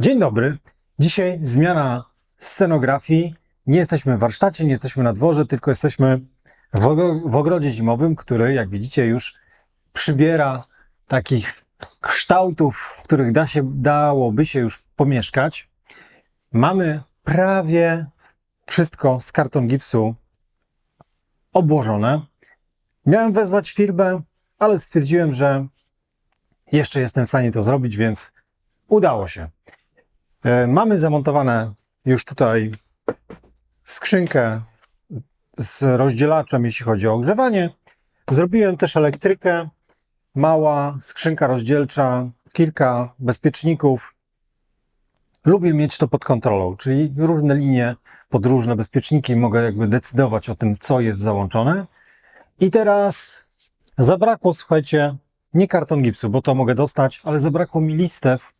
Dzień dobry. Dzisiaj zmiana scenografii. Nie jesteśmy w warsztacie, nie jesteśmy na dworze, tylko jesteśmy w, ogro- w ogrodzie zimowym, który, jak widzicie, już przybiera takich kształtów, w których da się, dałoby się już pomieszkać. Mamy prawie wszystko z karton gipsu obłożone. Miałem wezwać firmę, ale stwierdziłem, że jeszcze jestem w stanie to zrobić, więc udało się. E, Mamy zamontowane już tutaj skrzynkę z rozdzielaczem, jeśli chodzi o ogrzewanie. Zrobiłem też elektrykę, mała skrzynka rozdzielcza, kilka bezpieczników. Lubię mieć to pod kontrolą, czyli różne linie pod różne bezpieczniki, mogę jakby decydować o tym, co jest załączone. I teraz zabrakło, słuchajcie, nie karton gipsu, bo to mogę dostać, ale zabrakło mi listew,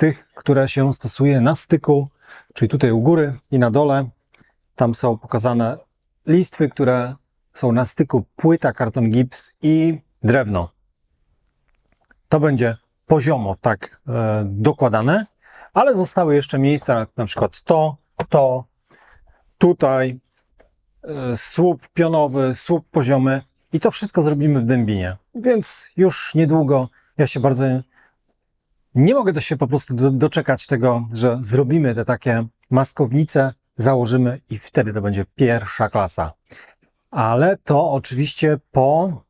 tych, które się stosuje na styku, czyli tutaj u góry i na dole. Tam są pokazane listwy, które są na styku płyta, karton gips i drewno. To będzie poziomo tak e, dokładane, ale zostały jeszcze miejsca, na przykład to, to, tutaj, e, słup pionowy, słup poziomy i to wszystko zrobimy w dębinie. Więc już niedługo ja się bardzo nie mogę to się po prostu do, doczekać tego, że zrobimy te takie maskownice, założymy i wtedy to będzie pierwsza klasa. Ale to oczywiście po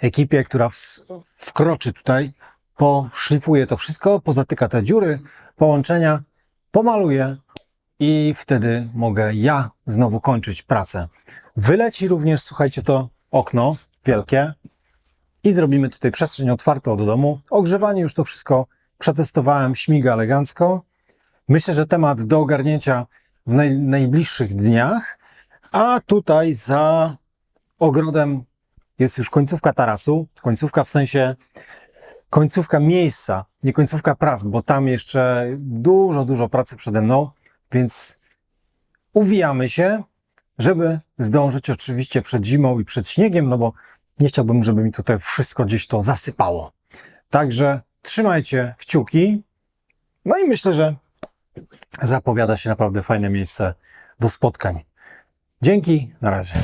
ekipie, która w, wkroczy tutaj, poszlifuje to wszystko, pozatyka te dziury, połączenia, pomaluje i wtedy mogę ja znowu kończyć pracę. Wyleci również, słuchajcie, to okno wielkie, i zrobimy tutaj przestrzeń otwartą do domu. Ogrzewanie już to wszystko przetestowałem, śmiga elegancko. Myślę, że temat do ogarnięcia w naj, najbliższych dniach. A tutaj za ogrodem jest już końcówka tarasu. Końcówka w sensie końcówka miejsca, nie końcówka prac, bo tam jeszcze dużo, dużo pracy przede mną, więc uwijamy się, żeby zdążyć oczywiście przed zimą i przed śniegiem, no bo nie chciałbym, żeby mi tutaj wszystko gdzieś to zasypało. Także trzymajcie kciuki. No i myślę, że zapowiada się naprawdę fajne miejsce do spotkań. Dzięki, na razie.